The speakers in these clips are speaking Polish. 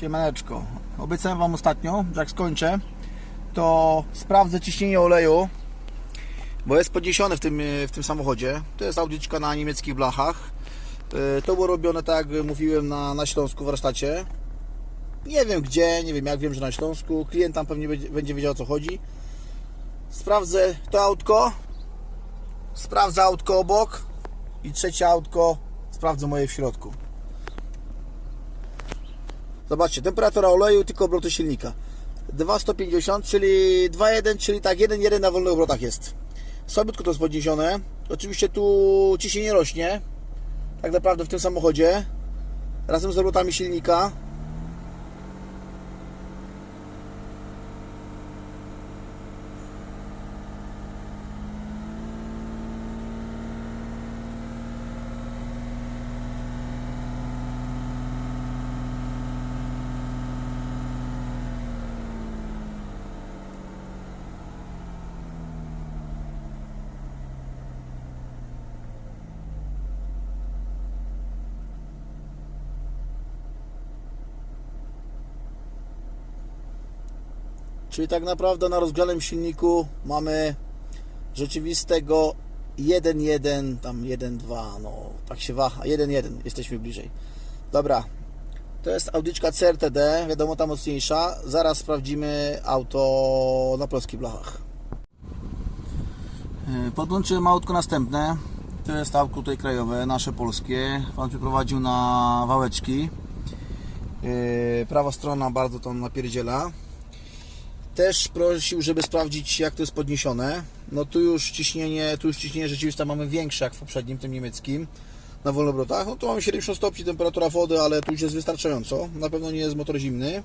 Siemaneczko. Obiecałem Wam ostatnio, jak skończę, to sprawdzę ciśnienie oleju, bo jest podniesione w tym, w tym samochodzie. To jest audiczka na niemieckich blachach. Yy, To było robione, tak jak mówiłem, na, na Śląsku w warsztacie. Nie wiem gdzie, nie wiem jak, wiem, że na Śląsku. Klient tam pewnie będzie, będzie wiedział o co chodzi. Sprawdzę to autko, sprawdzę autko obok i trzecie autko sprawdzę moje w środku. Zobaczcie, temperatura oleju, tylko obroty silnika. 2,150, czyli 2,1, czyli tak 1,1 na wolnych obrotach jest. Słabiutko to jest podniesione. Oczywiście tu ciśnienie rośnie. Tak naprawdę w tym samochodzie. Razem z obrotami silnika. Czyli tak naprawdę na rozgrzanym silniku mamy rzeczywistego 1.1, tam 1.2, no tak się waha, 1.1, jesteśmy bliżej. Dobra, to jest audyczka CRTD, wiadomo ta mocniejsza. Zaraz sprawdzimy auto na polskich blachach. Yy, Podłączyłem autko następne. To jest autko tutaj krajowe, nasze polskie. Pan przyprowadził na wałeczki. Yy, Prawa strona bardzo tam napierdziela. Też prosił, żeby sprawdzić jak to jest podniesione. No tu już ciśnienie, tu już ciśnienie rzeczywiste mamy większe jak w poprzednim, tym niemieckim. Na wolnobrotach. No tu mamy 70 stopni temperatura wody, ale tu już jest wystarczająco. Na pewno nie jest motor zimny.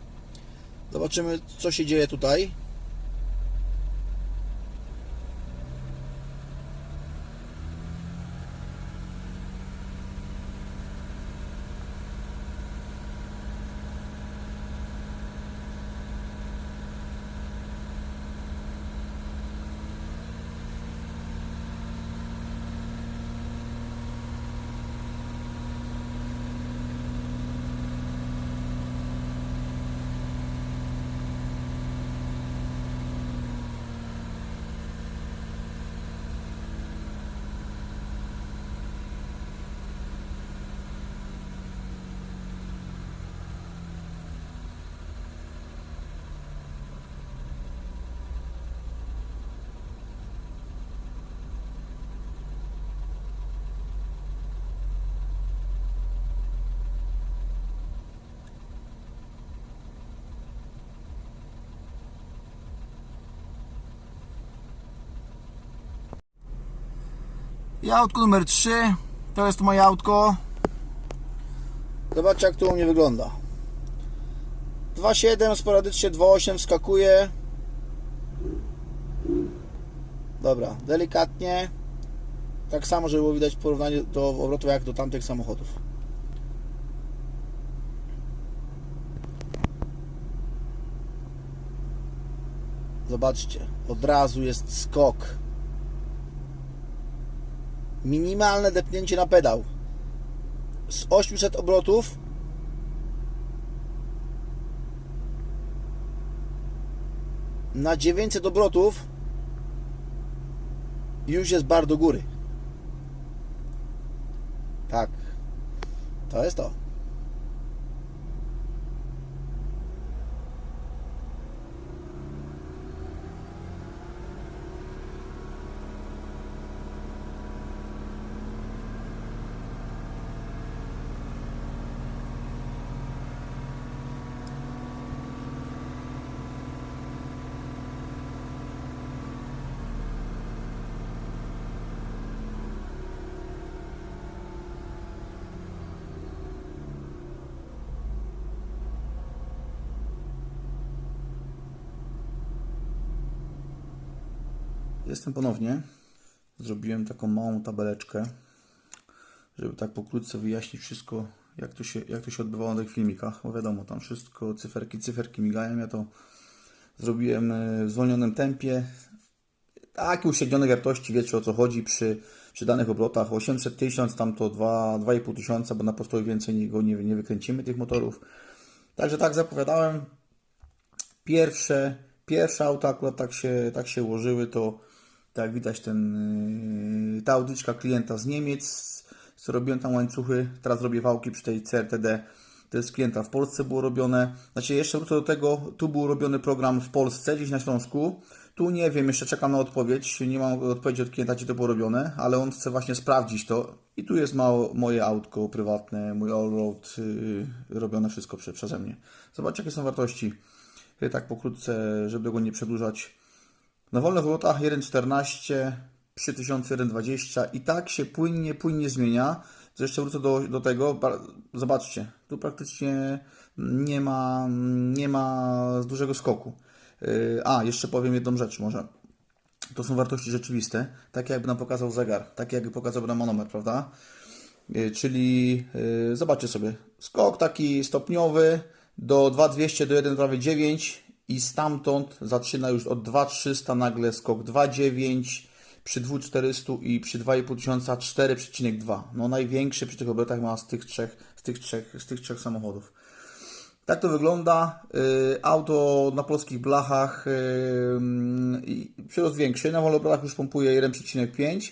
Zobaczymy co się dzieje tutaj. I numer 3 to jest moje autko. Zobaczcie jak to u mnie wygląda. 2.7 sporadycznie 2.8 wskakuje. Dobra, delikatnie. Tak samo, żeby było widać porównanie do obrotu jak do tamtych samochodów. Zobaczcie, od razu jest skok minimalne depnięcie na pedał. Z 800 obrotów na 900 obrotów już jest bar do góry. Tak. To jest to. Jestem ponownie. Zrobiłem taką małą tabeleczkę, żeby tak pokrótce wyjaśnić wszystko, jak to się, jak to się odbywało na tych filmikach. Bo wiadomo, tam wszystko, cyferki, cyferki migają. Ja to zrobiłem e, w zwolnionym tempie. Tak, uśrednionej wartości, wiecie o co chodzi przy, przy danych obrotach. 800 tysiąc, tam to 2,5 tysiąca, bo na postoju więcej go nie, nie wykręcimy tych motorów. Także tak zapowiadałem, pierwsze, pierwsze auta akurat tak się, tak się ułożyły, to tak widać ten, yy, ta autyczka klienta z Niemiec, co robiłem tam łańcuchy, teraz robię wałki przy tej CRTD, to jest klienta w Polsce było robione, znaczy jeszcze wrócę do tego, tu był robiony program w Polsce, gdzieś na Śląsku, tu nie wiem, jeszcze czekam na odpowiedź, nie mam odpowiedzi od klienta, gdzie to było robione, ale on chce właśnie sprawdzić to. I tu jest mało, moje autko prywatne, mój allroad, yy, robione wszystko prze, przeze mnie. Zobaczcie jakie są wartości, yy, tak pokrótce, żeby go nie przedłużać. Na wolnych lotach 1.14, przy 1001.20 i tak się płynnie, płynnie zmienia. Jeszcze wrócę do, do tego. Ba- Zobaczcie, tu praktycznie nie ma, nie ma dużego skoku. Yy, A, jeszcze powiem jedną rzecz może. To są wartości rzeczywiste, takie jakby nam pokazał zegar, takie jakby pokazał nam manometr, prawda? Yy, Czyli yy, zobaczcie sobie, skok taki stopniowy do 2200 do 1 prawie 9 i stamtąd zaczyna już od 2300 nagle skok 2,9 przy 2400 i przy 2500 4,2. No największy przy tych obrotach ma z tych trzech, z tych trzech, z tych trzech samochodów. Tak to wygląda. Y, Auto na polskich blachach przyrost większy. Na wolobrach już pompuje 1,5.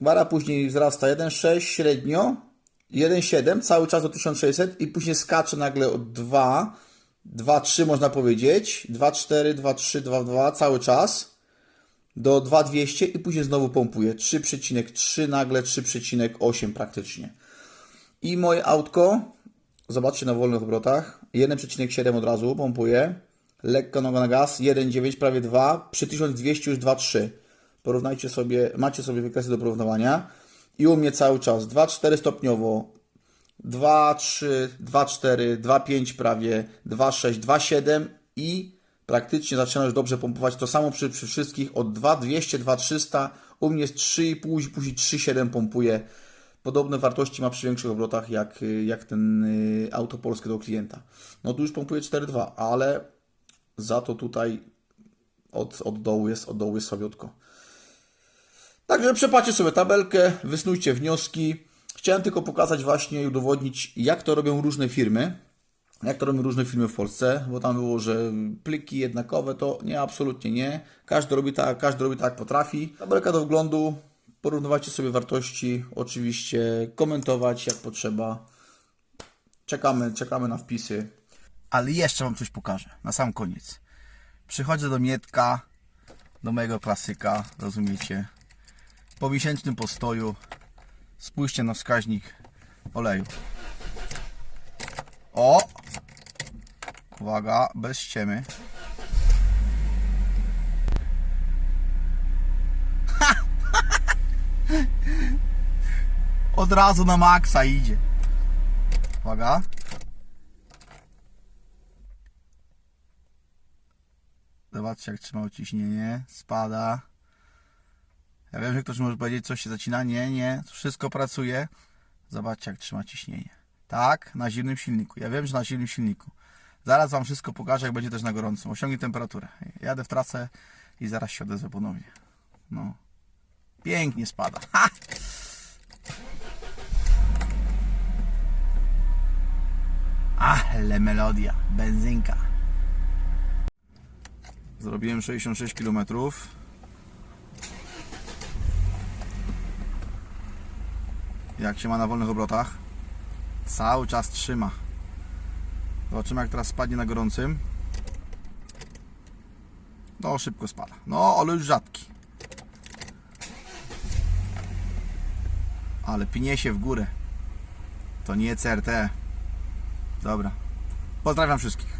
Wara później wzrasta 1,6 średnio, 1,7 cały czas do 1600 i później skacze nagle od 2, 2,3 można powiedzieć, 2,4, 2,3, 2,2 cały czas. Do 2200 i później znowu pompuje. 3,3 nagle 3,8 praktycznie. I moje autko, zobaczcie na wolnych obrotach, 1,7 od razu pompuje, lekko noga na gaz, 1,9 prawie 2, przy 1200 już 2,3. Porównajcie sobie, macie sobie wykresy do porównywania. I u mnie cały czas 2,4 stopniowo, 2,3, 2,4, 2,5 prawie, 2,6, 2,7 i praktycznie zaczyna już dobrze pompować. To samo przy, przy wszystkich od 2,200, 2,300, u mnie jest 3,5 i później 3,7 pompuje. Podobne wartości ma przy większych obrotach jak, jak ten y, auto polskie do klienta. No tu już pompuje 4,2, ale za to tutaj od, od dołu jest, od dołu jest słabiutko. Także przepatrzcie sobie tabelkę, wysnujcie wnioski. Chciałem tylko pokazać właśnie i udowodnić, jak to robią różne firmy. Jak to robią różne firmy w Polsce, bo tam było, że pliki jednakowe, to nie, absolutnie nie. Każdy robi tak, każdy robi tak, potrafi. Tabelka do wglądu, porównywajcie sobie wartości, oczywiście komentować jak potrzeba. Czekamy, czekamy na wpisy. Ale jeszcze Wam coś pokażę, na sam koniec. Przychodzę do Mietka, do mojego klasyka, rozumiecie? Po miesięcznym postoju spójrzcie na wskaźnik oleju. O! Uwaga, bez ściemy. Od razu na maksa idzie. Uwaga. Zobaczcie jak trzymał ciśnienie. Spada. Ja wiem, że ktoś może powiedzieć, coś się zacina. Nie, nie. Wszystko pracuje. Zobaczcie jak trzyma ciśnienie. Tak, na zimnym silniku. Ja wiem, że na zimnym silniku. Zaraz Wam wszystko pokażę, jak będzie też na gorącym. Osiągnie temperaturę. Jadę w trasę i zaraz się odezwę ponownie. No. Pięknie spada. Ha! Ale melodia. Benzynka. Zrobiłem 66 km. Jak się ma na wolnych obrotach? Cały czas trzyma. Zobaczymy jak teraz spadnie na gorącym. No szybko spada. No ale już rzadki. Ale pnie się w górę. To nie CRT. Dobra. Pozdrawiam wszystkich.